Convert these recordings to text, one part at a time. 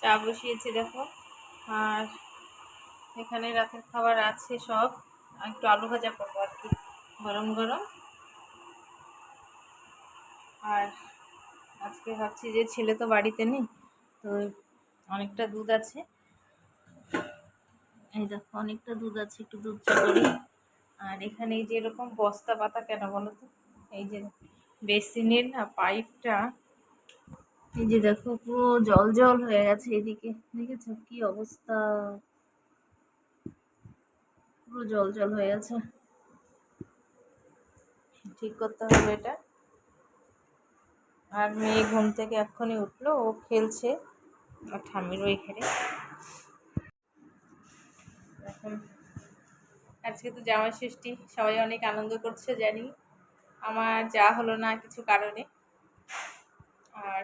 চা বসিয়েছি, দেখো। আর এখানে রাতের খাবার আছে সব। একটু আলু ভাজা করব আর কি, গরম গরম। আর আজকে ভাবছি যে ছেলে তো বাড়িতে নেই, তো অনেকটা দুধ আছে। এই দেখো, অনেকটা দুধ আছে, একটু দুধ চা করি। আর এখানে এই যে এরকম বস্তা পাতা কেন বলো তো? এই যে বেসিনের না পাইপটা এই যে দেখো, পুরো জল জল হয়ে গেছে এদিকে। দেখেছ কি অবস্থা? পুরো জল জল হয়ে গেছে। ঠিক করতে হবে এটা। আর মেয়ে ঘুম থেকে এক্ষুনি উঠল, ও খেলছে। আর ঠাম্মির ওইখানে এখন আজকে তো জামাই ষষ্ঠী, সবাই অনেক আনন্দ করছে জানি। আমার যা হলো না কিছু কারণে। আর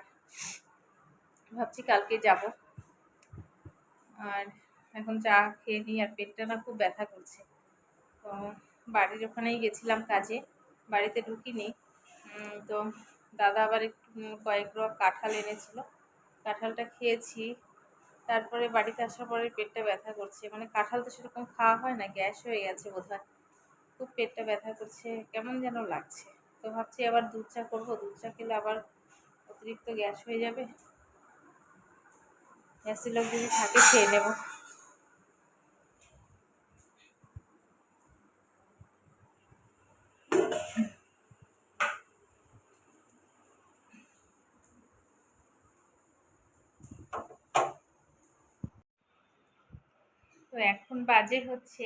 ভাবছি কালকে যাব। আর এখন চা খেয়ে নিই আর পেটটা না খুব ব্যথা করছে। তো বাড়ির ওখানেই গেছিলাম কাজে, বাড়িতে ঢুকিনি। তো দাদা আবার একটু কয়েক রক কাঁঠাল এনেছিল। কাঁঠালটা খেয়েছি, তারপরে বাড়িতে আসার পরে পেটটা ব্যথা করছে। মানে কাঁঠাল তো সেরকম খাওয়া হয় না, গ্যাস হয়ে গেছে বোধহয়। খুব পেটটা ব্যথা করছে, কেমন যেন লাগছে। তো ভাবছি আবার দুধ চা করব, দুধ চা খেলে আবার অতিরিক্ত গ্যাস হয়ে যাবে। লোক যদি থাকে, খেয়ে নেব। তো এখন বাজে হচ্ছে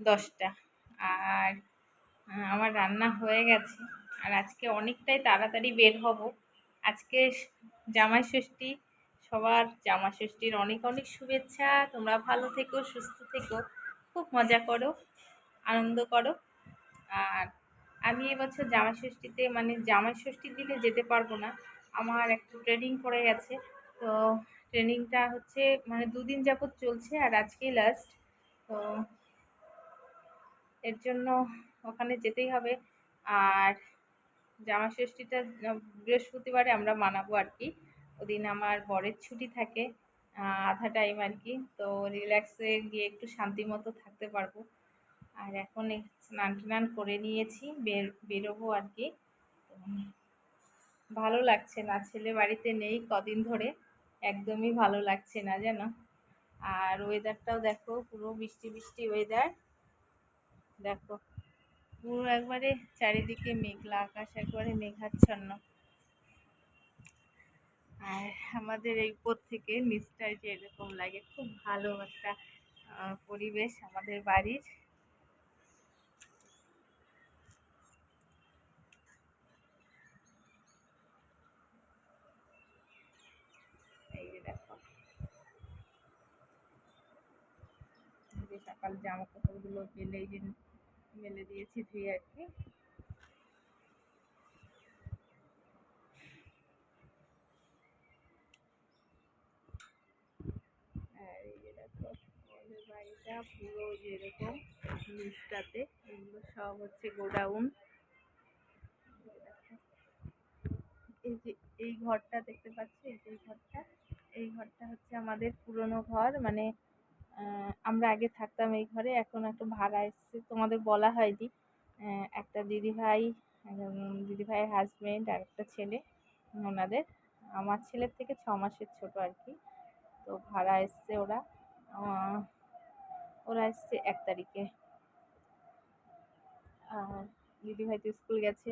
দশটা, আর আমার রান্না হয়ে গেছে। আর আজকে অনেকটাই তাড়াতাড়ি বের হব। আজকে জামাই ষষ্ঠী সবার জামা ষষ্ঠীর অনেক অনেক শুভেচ্ছা। তোমরা ভালো থেকো, সুস্থ থেকো, খুব মজা করো, আনন্দ করো। আর আমি এবছর জামাই ষষ্ঠীতে মানে জামাই ষষ্ঠীর দিনে যেতে পারব না। আমার একটা ট্রেনিং পড়ে গেছে। তো ট্রেনিংটা হচ্ছে মানে দুদিন যাবৎ চলছে আর আজকেই লাস্ট তো এর জন্য ওখানে যেতেই হবে। আর জামা ষষ্ঠীটা বৃহস্পতিবারে আমরা মানাবো আর কি। ওদিন আমার বরের ছুটি থাকে আধা টাইম আর কি। তো রিল্যাক্সে গিয়ে একটু শান্তি মতো থাকতে পারব। আর এখন স্নান টান করে নিয়েছি, বের, বেরোবো আর কি। ভালো লাগছে না, ছেলে বাড়িতে নেই কদিন ধরে, একদমই ভালো লাগছে না, জানো। আর ওয়েদারটাও দেখো, পুরো বৃষ্টি বৃষ্টি ওয়েদার দেখো, পুরো একবারে চারিদিকে মেঘলা, আকাশ একবারে মেঘাচ্ছন্ন। আর আমাদের এই উপর থেকে নিচটায় যে এরকম লাগে, খুব ভালো একটা পরিবেশ আমাদের বাড়ির। সকাল জামা কাপড়গুলো মেলে যে মেলে দিয়েছি ধুয়ে আর কি আর এই যে দেখো বাড়িটা পুরো যেরকম নিচটাতে, এগুলো সব হচ্ছে গোডাউন। এই যে এই ঘরটা দেখতে পাচ্ছি? এই যে ঘরটা। এই ঘরটা হচ্ছে আমাদের পুরনো ঘর। মানে আমরা আগে থাকতাম এই ঘরে, এখন একটু ভাড়া এসছে। তোমাদের বলা হয়নি। একটা দিদিভাই দিদিভাইয়ের হাজবেন্ড আর একটা ছেলে, ওনাদের। আমার ছেলের থেকে ছ মাসের ছোট আর কি। তো ভাড়া এসছে ওরা। ওরা এসছে এক তারিখে। আর দিদিভাই তো স্কুল গেছে,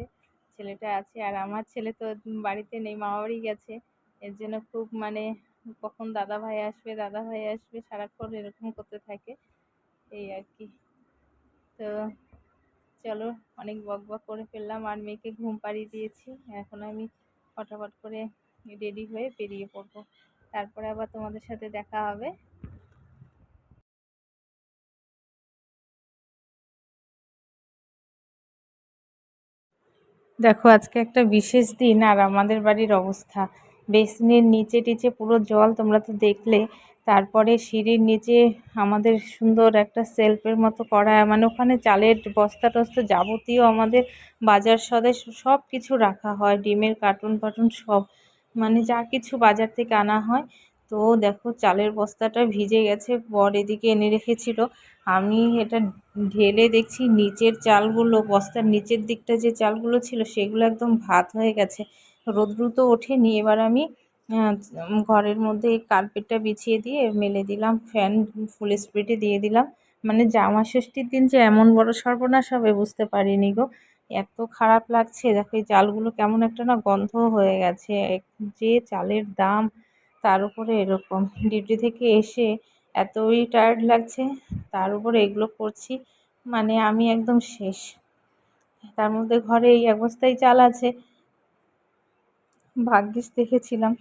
ছেলেটা আছে, আর আমার ছেলে তো বাড়িতে নেই মামা বাড়ি গেছে। এর জন্য খুব মানে কখন দাদা ভাই আসবে দাদা ভাই আসবে, সারাক্ষণ এরকম করতে থাকে। এই আর কি। তো চলো, অনেক বক বক করে ফেললাম, আর মেয়েকে ঘুম পাড়িয়ে দিয়েছি। এখন আমি ফটাফট করে রেডি হয়ে বেরিয়ে পড়ব। তারপরে আবার তোমাদের সাথে দেখা হবে। দেখো, আজকে একটা বিশেষ দিন আর আমাদের বাড়ির অবস্থা। বেসিনের নিচে টিচে পুরো জল তোমরা তো দেখলে, তারপরে সিঁড়ির নিচে আমাদের সুন্দর একটা সেলফের মতো করা মানে ওখানে চালের বস্তা টস্তা যাবতীয় আমাদের বাজার সদাই সব কিছু রাখা হয়, ডিমের, কার্টুন ফার্টুন সব মানে যা কিছু বাজার থেকে আনা হয়। তো দেখো চালের বস্তাটা ভিজে গেছে, বর এদিকে এনে রেখেছিল। আমি এটা ঢেলে দেখছি নিচের চালগুলো, বস্তার নিচের দিকটা যে চালগুলো ছিল সেগুলো একদম ভাত হয়ে গেছে। রোদ্রু তো ওঠেনি, এবার আমি ঘরের মধ্যে কার্পেটটা বিছিয়ে দিয়ে মেলে দিলাম, ফ্যান ফুল স্পিডে দিয়ে দিলাম। মানে জামা ষষ্ঠীর দিন যে এমন বড় সর্বনাশ হবে বুঝতে পারিনি গো। এত খারাপ লাগছে, দেখো এই চালগুলো কেমন একটা না গন্ধ হয়ে গেছে যে চালের দাম। তার উপরে এরকম ডিউটি থেকে এসে এতই টায়ার্ড লাগছে, তার উপরে এগুলো করছি মানে আমি একদম শেষ। তার মধ্যে ঘরে এই অবস্থায় চাল আছে। ভাগ্যিস দেখেছিলাম।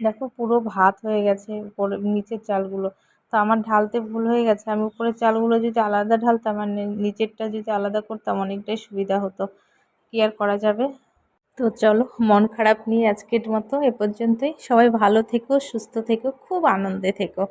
দেখো পুরো ভাত হয়ে গেছে উপরে নিচের চালগুলো। তো আমার ঢালতে ভুল হয়ে গেছে, আমি উপরের চালগুলো যদি আলাদা ঢালতাম আর নিচেরটা যদি আলাদা করতাম অনেকটাই সুবিধা হতো। কি আর করা যাবে? তো চলো, মন খারাপ নিয়ে আজকের মতো এ পর্যন্তই। সবাই ভালো থেকো, সুস্থ থেকো, খুব আনন্দে থেকো।